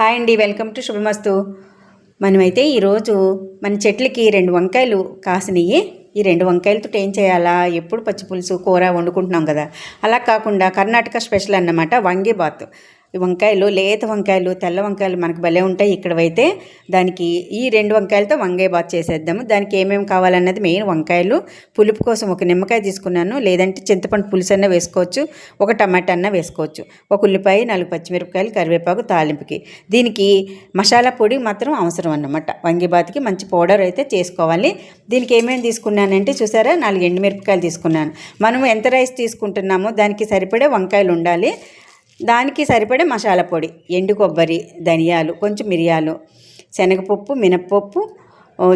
Hi అండి welcome to శుభమస్తు. మనమైతే ఈరోజు మన చెట్లకి రెండు వంకాయలు కాసినాయి ఈ రెండు వంకాయలతో ఏం చేయాలా? ఎప్పుడు పచ్చి పులుసు కూర వండుకుంటున్నాం కదా. అలా కాకుండా కర్ణాటక స్పెషల్ అన్నమాట వంగేబాత్ వంకాయలు లేత వంకాయలు తెల్ల వంకాయలు మనకు భలే ఉంటాయి ఇక్కడవైతే. దానికి ఈ రెండు వంకాయలతో వంకాయ బాత్ చేసేద్దాము. దానికి ఏమేమి కావాలన్నది మెయిన్ వంకాయలు. పులుపు కోసం ఒక నిమ్మకాయ తీసుకున్నాను. లేదంటే చింతపండు పులుసు అన్న వేసుకోవచ్చు. ఒక టమాటా అన్న వేసుకోవచ్చు. ఒక ఉల్లిపాయ నాలుగు పచ్చిమిరపకాయలు కరివేపాకు తాలింపుకి. దీనికి మసాలా పొడి మాత్రం అవసరం అన్నమాట. వంగిబాత్కి మంచి పౌడర్ అయితే చేసుకోవాలి. దీనికి ఏమేమి తీసుకున్నానంటే చూసారా? నాలుగు ఎండుమిరపకాయలు తీసుకున్నాను. మనం ఎంత రైస్ తీసుకుంటున్నామో దానికి సరిపడే వంకాయలు ఉండాలి. దానికి సరిపడే మసాలా పొడి ఎండు కొబ్బరి ధనియాలు కొంచెం మిరియాలు శనగపప్పు మినప్పప్పు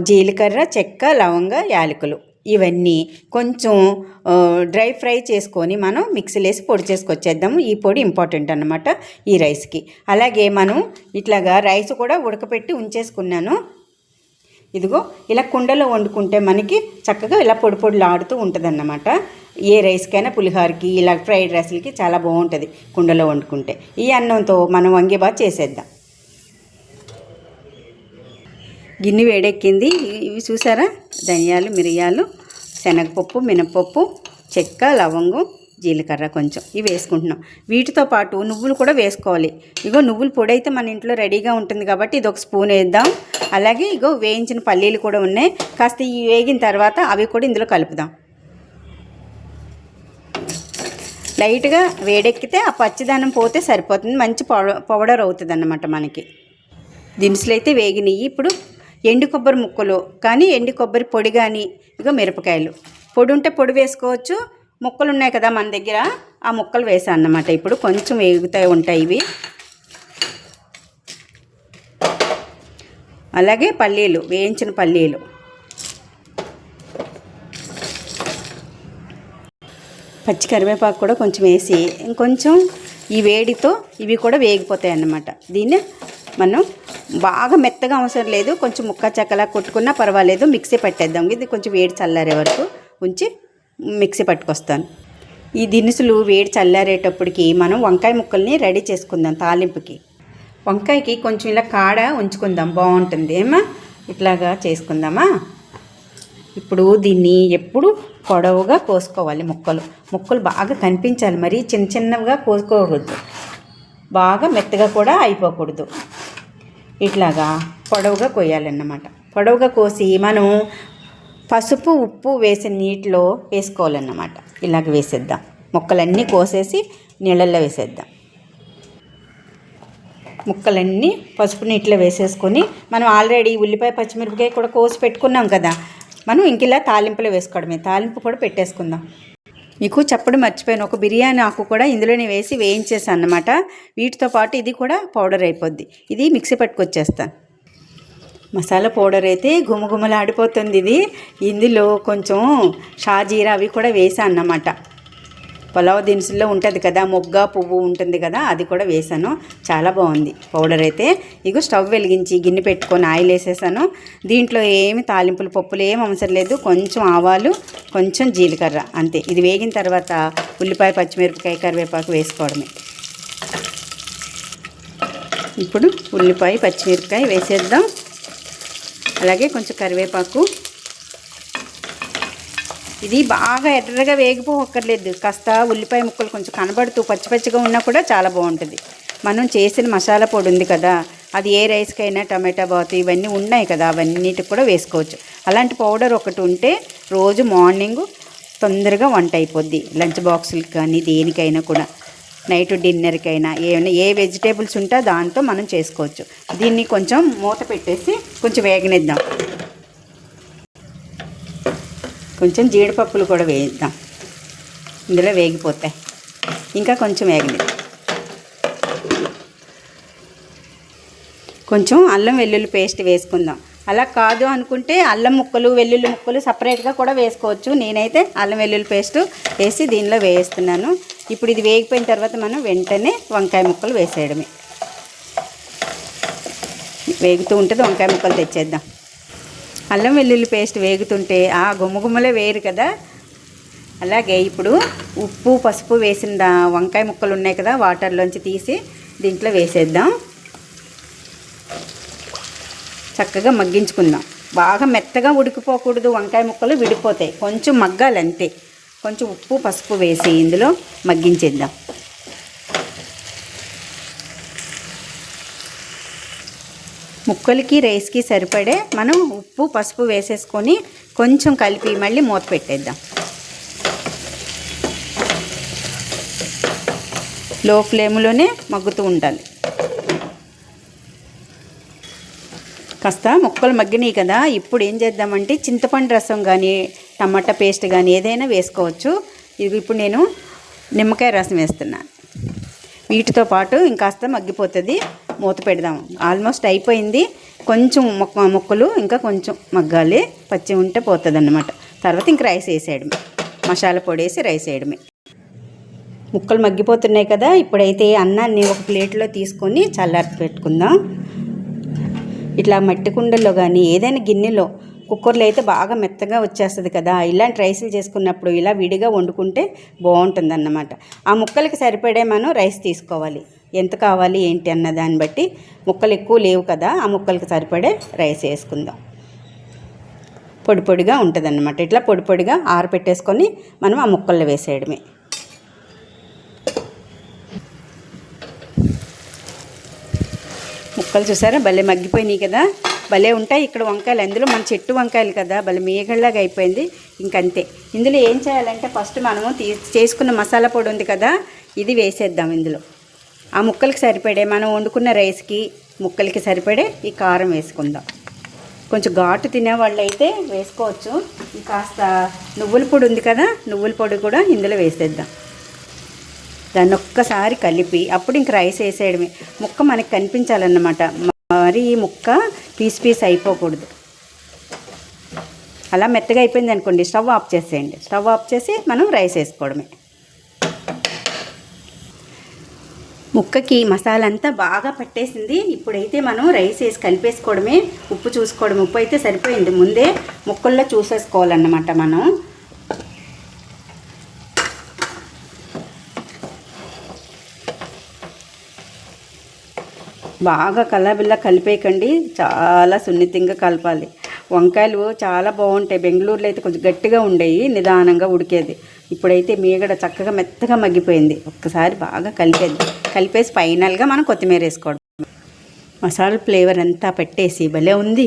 జీలకర్ర చెక్క లవంగ యాలకులు. ఇవన్నీ కొంచెం డ్రై ఫ్రై చేసుకొని మనం మిక్సీలో వేసి పొడి చేసుకొచ్చేద్దాము. ఈ పొడి ఇంపార్టెంట్ అన్నమాట ఈ రైస్కి. అలాగే మనం ఇట్లాగా రైస్ కూడా ఉడకపెట్టి ఉంచేసుకున్నాను. ఇదిగో ఇలా కుండలో వండుకుంటే మనకి చక్కగా ఇలా పొడి పొడిలాడుతూ ఉంటుంది అన్నమాట ఏ రైస్కైనా పులిహోరకి ఇలా ఫ్రైడ్ రైస్లకి చాలా బాగుంటుంది కుండలో వండుకుంటే. ఈ అన్నంతో మనం వంగేబాత్ చేసేద్దాం. గిన్నె వేడెక్కింది. ఇవి చూసారా? ధనియాలు మిరియాలు శనగపప్పు మినపప్పు చెక్క లవంగం జీలకర్ర కొంచెం ఇవి వేసుకుంటున్నాం. వీటితో పాటు నువ్వులు కూడా వేసుకోవాలి. ఇగో నువ్వుల పొడి అయితే మన ఇంట్లో రెడీగా ఉంటుంది కాబట్టి ఇది ఒక స్పూన్ వేద్దాం. అలాగే ఇగో వేయించిన పల్లీలు కూడా ఉన్నాయి. కాస్త ఇవి వేగిన తర్వాత అవి కూడా ఇందులో కలుపుదాం. లైట్గా వేడెక్కితే ఆ పచ్చిదనం పోతే సరిపోతుంది. మంచి పౌడర్ పౌడర్ అవుతుంది అన్నమాట మనకి. దినుసులు అయితే వేగినాయి. ఇప్పుడు ఎండు కొబ్బరి ముక్కలు కానీ ఎండు కొబ్బరి పొడి కానీ ఇక మిరపకాయలు. పొడి ఉంటే పొడి వేసుకోవచ్చు. ముక్కలు ఉన్నాయి కదా మన దగ్గర. ఆ ముక్కలు వేసాను అన్నమాట. ఇప్పుడు కొంచెం వేగుతాయి ఉంటాయి ఇవి. అలాగే పల్లీలు వేయించిన పల్లీలు. పచ్చి కరివేపాకు కూడా కొంచెం వేసి ఇంకొంచెం ఈ వేడితో ఇవి కూడా వేగిపోతాయి అన్నమాట. దీన్ని మనం బాగా మెత్తగా అవసరం లేదు. కొంచెం ముక్క చెక్కలా కొట్టుకున్నా పర్వాలేదు. మిక్సీ పెట్టేద్దాం. ఇది కొంచెం వేడి చల్లారే వరకు ఉంచి మిక్సీ పట్టుకొస్తాను. ఈ దినుసులు వేడి చల్లారేటప్పటికి మనం వంకాయ ముక్కల్ని రెడీ చేసుకుందాం తాలింపుకి. వంకాయకి కొంచెం ఇలా కాడ ఉంచుకుందాం బాగుంటుంది. ఏమా ఇట్లాగా చేసుకుందామా? ఇప్పుడు దీన్ని ఎప్పుడు పొడవుగా కోసుకోవాలి ముక్కలు. ముక్కలు బాగా కనిపించాలి మరి చిన్న చిన్నవిగా కోసుకోకూడదు. బాగా మెత్తగా కూడా అయిపోకూడదు. ఇట్లాగా పొడవుగా కొయ్యాలన్నమాట. పొడవుగా కోసి మనం పసుపు ఉప్పు వేసి నీటిలో వేసుకోవాలన్నమాట. ఇలాగ వేసేద్దాం. ముక్కలన్నీ కోసేసి నీళ్ళల్లో వేసేద్దాం. ముక్కలన్నీ పసుపు నీటిలో వేసేసుకొని మనం ఆల్రెడీ ఉల్లిపాయ పచ్చిమిరపకాయ కూడా కోసి పెట్టుకున్నాం కదా. మనం ఇంక ఇలా తాలింపులో వేసుకోవడమే. తాలింపు కూడా పెట్టేసుకుందాం. మీకు చెప్పడం మర్చిపోయాను. ఒక బిర్యానీ ఆకు కూడా ఇందులోనే వేసి వేయించేసాను అన్నమాట వీటితో పాటు ఇది కూడా పౌడర్ అయిపోద్ది. ఇది మిక్సీ పట్టుకొచ్చేస్తాను మసాలా పౌడర్ అయితే గుమగుమలాడిపోతుంది ఇది. ఇందులో కొంచెం షాజీరా అవి కూడా వేసాను అన్నమాట పులావ్ దినుసుల్లో ఉంటుంది కదా మొగ్గ పువ్వు ఉంటుంది కదా అది కూడా వేసాను. చాలా బాగుంది పౌడర్ అయితే. ఇగో స్టవ్ వెలిగించి గిన్నె పెట్టుకొని ఆయిల్ వేసేసాను. దీంట్లో ఏమి తాలింపులు పప్పులు ఏం అవసరం లేదు. కొంచెం ఆవాలు కొంచెం జీలకర్ర అంతే. ఇది వేగిన తర్వాత ఉల్లిపాయ పచ్చిమిరపకాయ కరివేపాకు వేసుకోవడమే. ఇప్పుడు ఉల్లిపాయ పచ్చిమిరపకాయ వేసేద్దాం. అలాగే కొంచెం కరివేపాకు. ఇది బాగా ఎర్రగా వేగిపోక్కర్లేదు కాస్త ఉల్లిపాయ ముక్కలు కొంచెం కనబడుతూ పచ్చి పచ్చిగా ఉన్నా కూడా చాలా బాగుంటుంది. మనం చేసిన మసాలా పొడి ఉంది కదా అది ఏ రైస్కైనా టమాటా బాత్ ఇవన్నీ ఉన్నాయి కదా అవన్నిటికి కూడా వేసుకోవచ్చు. అలాంటి పౌడర్ ఒకటి ఉంటే రోజు మార్నింగ్ తొందరగా వంట అయిపోద్ది. లంచ్ బాక్సులకి కానీ దేనికైనా కూడా. నైట్ డిన్నర్కైనా ఏమైనా ఏ వెజిటేబుల్స్ ఉంటే దాంతో మనం చేసుకోవచ్చు. దీన్ని కొంచెం మూత పెట్టేసి కొంచెం వేగనిద్దాం. కొంచెం జీడిపప్పులు కూడా వేయిద్దాం ఇందులో వేగిపోతాయి. ఇంకా కొంచెం వేగనిద్దాం. కొంచెం అల్లం వెల్లుల్లి పేస్ట్ వేసుకుందాం. అలా కాదు అనుకుంటే అల్లం ముక్కలు వెల్లుల్లి ముక్కలు సపరేట్గా కూడా వేసుకోవచ్చు. నేనైతే అల్లం వెల్లుల్లి పేస్ట్ వేసి దీనిలో వేస్తున్నాను. ఇప్పుడు ఇది వేగిపోయిన తర్వాత మనం వెంటనే వంకాయ ముక్కలు వేసేయడమే. వేగుతూ ఉంటుంది వంకాయ ముక్కలు తెచ్చేద్దాం. అల్లం వెల్లుల్లి పేస్ట్ వేగుతుంటే ఆ గుమ్మగుమ్మలే వేరు కదా. అలాగే ఇప్పుడు ఉప్పు పసుపు వేసిన వంకాయ ముక్కలు ఉన్నాయి కదా వాటర్లోంచి తీసి దీంట్లో వేసేద్దాం. చక్కగా మగ్గించుకుందాం. బాగా మెత్తగా ఉడికిపోకూడదు వంకాయ ముక్కలు విడిపోతాయి. కొంచెం మగ్గాలి అంతే కొంచెం ఉప్పు పసుపు వేసి ఇందులో మగ్గించేద్దాం. ముక్కలకి రైస్కి సరిపడే మనం ఉప్పు పసుపు వేసేసుకొని కొంచెం కలిపి మళ్ళీ మూత పెట్టేద్దాం. లో ఫ్లేమ్లోనే మగ్గుతూ ఉండాలి. కాస్త ముక్కలు మగ్గినాయి కదా ఇప్పుడు ఏం చేద్దామంటే చింతపండు రసం కానీ టమాటా పేస్ట్ కానీ ఏదైనా వేసుకోవచ్చు. ఇది ఇప్పుడు నేను నిమ్మకాయ రసం వేస్తున్నాను వీటితో పాటు ఇంకాస్త మగ్గిపోతుంది మూత పెడదాం ఆల్మోస్ట్ అయిపోయింది. కొంచెం మొక్క ముక్కలు ఇంకా కొంచెం మగ్గాలి పచ్చి ఉంటే పోతుంది అన్నమాట తర్వాత ఇంక రైస్ వేసేయడమే. మసాలా పొడి వేసి రైస్ వేయడమే. ముక్కలు మగ్గిపోతున్నాయి కదా ఇప్పుడైతే అన్నాన్ని ఒక ప్లేట్లో తీసుకొని చల్లారి పెట్టుకుందాం ఇట్లా మట్టి కుండల్లో కానీ ఏదైనా గిన్నెలో కుక్కర్లో అయితే బాగా మెత్తగా వచ్చేస్తుంది కదా ఇలాంటి రైసులు చేసుకున్నప్పుడు ఇలా విడిగా వండుకుంటే బాగుంటుంది అన్నమాట ఆ ముక్కలకి సరిపడే మనం రైస్ తీసుకోవాలి. ఎంత కావాలి ఏంటి అన్న దాన్ని బట్టి ముక్కలు ఎక్కువ లేవు కదా ఆ ముక్కలకి సరిపడే రైస్ వేసుకుందాం. పొడి పొడిగా ఉంటుంది అన్నమాట ఇట్లా పొడి పొడిగా ఆరపెట్టేసుకొని మనం ఆ ముక్కల్లో వేసేయడమే. ముక్కలు చూసారా? భలే మగ్గిపోయినాయి కదా? భలే ఉంటాయి ఇక్కడ వంకాయలు. అందులో మన చెట్టు వంకాయలు కదా? భలే మేగళ్ళలాగా అయిపోయింది. ఇంకంతే. ఇందులో ఏం చేయాలంటే ఫస్ట్ మనము తీ చేసుకున్న మసాలా పొడి ఉంది కదా? ఇది వేసేద్దాం ఇందులో. ఆ ముక్కలకి సరిపడే మనం వండుకున్న రైస్కి ముక్కలకి సరిపడే ఈ కారం వేసుకుందాం. కొంచెం ఘాటు తినేవాళ్ళు అయితే వేసుకోవచ్చు. ఈ కాస్త నువ్వుల పొడి ఉంది కదా? నువ్వుల పొడి కూడా ఇందులో వేసేద్దాం. దాన్ని ఒక్కసారి కలిపి అప్పుడు ఇంక రైస్ వేసేయడమే. ముక్క మనకి కనిపించాలన్నమాట. మరి ఈ ముక్క పీస్ పీస్ అయిపోకూడదు. అలా మెత్తగా అయిపోయింది అనుకోండి స్టవ్ ఆఫ్ చేసేయండి. స్టవ్ ఆఫ్ చేసి మనం రైస్ వేసుకోవడమే. ముక్కకి మసాలా అంతా బాగా పట్టేసింది. ఇప్పుడైతే మనం రైస్ వేసి కలిపేసుకోవడమే. ఉప్పు చూసుకోవడం ఉప్పు అయితే సరిపోయింది. ముందే ముక్కల్లో చూసేసుకోవాలన్నమాట మనం. బాగా కల్లాబిల్లా కలిపేయకండి. చాలా సున్నితంగా కలపాలి. వంకాయలు చాలా బాగుంటాయి. బెంగళూరులో అయితే కొంచెం గట్టిగా ఉండేవి నిదానంగా ఉడికేది. ఇప్పుడైతే మీగడ చక్కగా మెత్తగా మగ్గిపోయింది. ఒక్కసారి బాగా కలిపేది కలిపేసి ఫైనల్గా మనం కొత్తిమీర వేసుకోవడం. మసాలా ఫ్లేవర్ అంతా పెట్టేసి భలే ఉంది.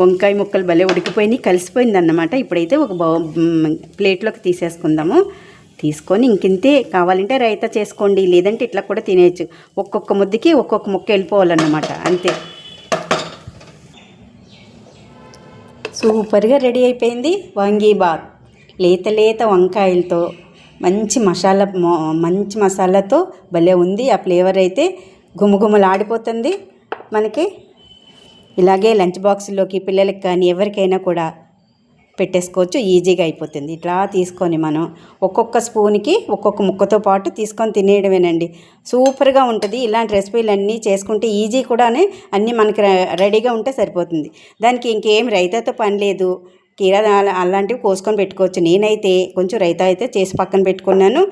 వంకాయ ముక్కలు భలే ఉడికిపోయినాయి. కలిసిపోయింది అన్నమాట ఇప్పుడైతే ఒక బౌ ప్లేట్లోకి తీసేసుకుందాము. తీసుకొని ఇంకింతే కావాలంటే రైతా చేసుకోండి లేదంటే ఇట్లా కూడా తినేయచ్చు. ఒక్కొక్క ముద్దకి ఒక్కొక్క ముక్క వెళ్ళిపోవాలన్నమాట అంతే. సూపర్గా రెడీ అయిపోయింది వంగీబాత్ లేత లేత వంకాయలతో మంచి మసాలా మంచి మసాలాతో భలే ఉంది. ఆ ఫ్లేవర్ అయితే గుమగుమలాడిపోతుంది మనకి. ఇలాగే లంచ్ బాక్స్లోకి పిల్లలకి కానీ ఎవరికైనా కూడా పెట్టేసుకోవచ్చు ఈజీగా అయిపోతుంది. ఇట్లా తీసుకొని మనం ఒక్కొక్క స్పూన్కి ఒక్కొక్క ముక్కతో పాటు తీసుకొని తినేయడమేనండి. సూపర్గా ఉంటుంది. ఇలాంటి రెసిపీలు అన్నీ చేసుకుంటే ఈజీ కూడానే అన్నీ మనకి రెడీగా ఉంటే సరిపోతుంది. దానికి ఇంకేం రైతాతో పని లేదు. కీరా అలాంటివి కోసుకొని పెట్టుకోవచ్చు. నేనైతే కొంచెం రైతా అయితే చేసి పక్కన పెట్టుకున్నాను.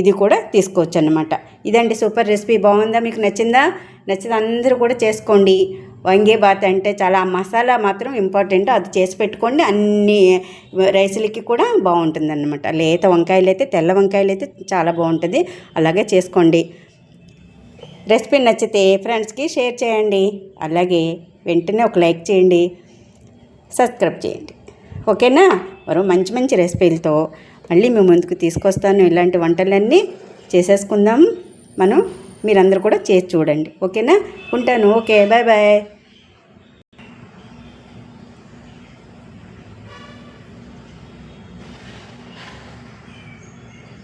ఇది కూడా తీసుకోవచ్చు అనమాట ఇదండి సూపర్ రెసిపీ. బాగుందా? మీకు నచ్చిందా? నచ్చింది అందరూ కూడా చేసుకోండి. వంగేబాత్ అంటే చాలా మసాలా మాత్రం ఇంపార్టెంట్ అది చేసి పెట్టుకోండి. అన్ని రైసులకి కూడా బాగుంటుంది అనమాట లేత వంకాయలు అయితే తెల్ల వంకాయలు అయితే చాలా బాగుంటుంది. అలాగే చేసుకోండి. రెసిపీ నచ్చితే ఫ్రెండ్స్కి షేర్ చేయండి. అలాగే వెంటనే ఒక లైక్ చేయండి. సబ్స్క్రైబ్ చేయండి. ఓకేనా? మరో మంచి మంచి రెసిపీలతో మళ్ళీ మేము ముందుకు తీసుకొస్తాను. ఇలాంటి వంటలన్నీ చేసేసుకుందాం. మనం మీరందరూ కూడా చేసి చూడండి. ఓకేనా? ఉంటాను. ఓకే. Bye bye.